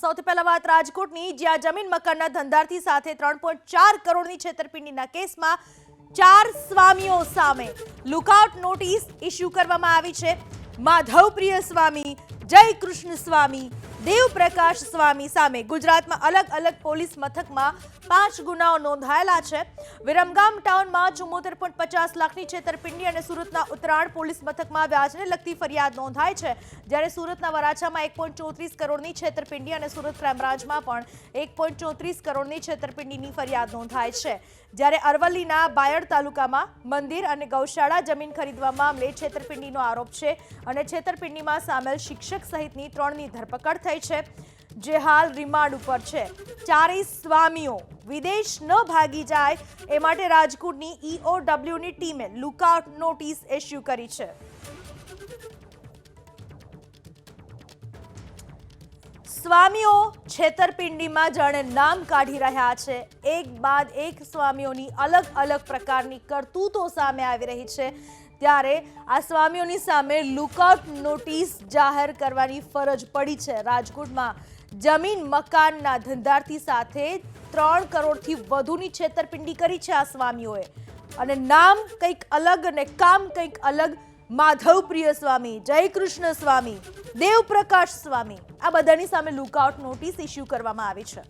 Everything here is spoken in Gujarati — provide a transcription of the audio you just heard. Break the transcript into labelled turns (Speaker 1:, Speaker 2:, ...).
Speaker 1: સૌથી પહેલા વાત રાજકોટની, જ્યાં જમીન મકાનના ધંધાર્થી સાથે ત્રણ પોઈન્ટ ચાર કરોડની છેતરપિંડીના કેસમાં ચાર સ્વામીઓ સામે લુકઆઉટ નોટિસ ઇસ્યુ કરવામાં આવી છે. માધવપ્રિય સ્વામી જય કૃષ્ણ સ્વામી દેવપ્રકાશ સ્વામી સામે ગુજરાતમાં અલગ અલગ પોલીસ મથકમાં પાંચ ગુનાઓ નોંધાયેલા છે. વિરમગામ ટાઉનમાં ચુમ્મોતેર પોઈન્ટ પચાસ લાખની છેતરપિંડી અને સુરતના ઉત્તરાયણ પોલીસ મથકમાં વ્યાજને લગતી ફરિયાદ નોંધાય છે. જ્યારે સુરતના વરાછામાં એક પોઈન્ટ ચોત્રીસ કરોડની છેતરપિંડી અને સુરત ક્રાઇમબ્રાન્ચમાં પણ એક પોઈન્ટ ચોત્રીસ કરોડની છેતરપિંડીની ફરિયાદ નોંધાય છે. જ્યારે અરવલ્લીના બાયડ તાલુકામાં મંદિર અને ગૌશાળા જમીન ખરીદવા મામલે છેતરપિંડીનો આરોપ છે અને છેતરપિંડીમાં સામેલ શિક્ષક સહિતની ત્રણની ધરપકડ થઈ છે, જે હાલ રિમાન્ડ ઉપર છે. ચારેય સ્વામીઓ વિદેશ ન ભાગી જાય એ માટે રાજકોટની ઈઓડબ્લ્યુની ટીમે લુકઆઉટ નોટિસ ઇસ્યુ કરી છે. સ્વામીઓ છેતરપિંડીમાં જાણે નામ કાઢી રહ્યા છે. એક બાદ એક સ્વામીઓની અલગ અલગ પ્રકારની કરતૂતો સામે આવી રહી છે. ત્યારે આ સ્વામીઓની સામે લુકઆઉટ નોટિસ જાહેર કરવાની ફરજ પડી છે. રાજકોટમાં જમીન મકાનના ધંધાર્થી સાથે ત્રણ કરોડથી વધુની છેતરપિંડી કરી છે આ સ્વામીઓએ. અને નામ કંઈક અલગ અને કામ કંઈક અલગ માધવપ્રિય સ્વામી જય કૃષ્ણ સ્વામી, દેવપ્રકાશ સ્વામી આ બધાની સામે લુકઆઉટ નોટિસ ઇસ્યુ કરવામાં આવી છે.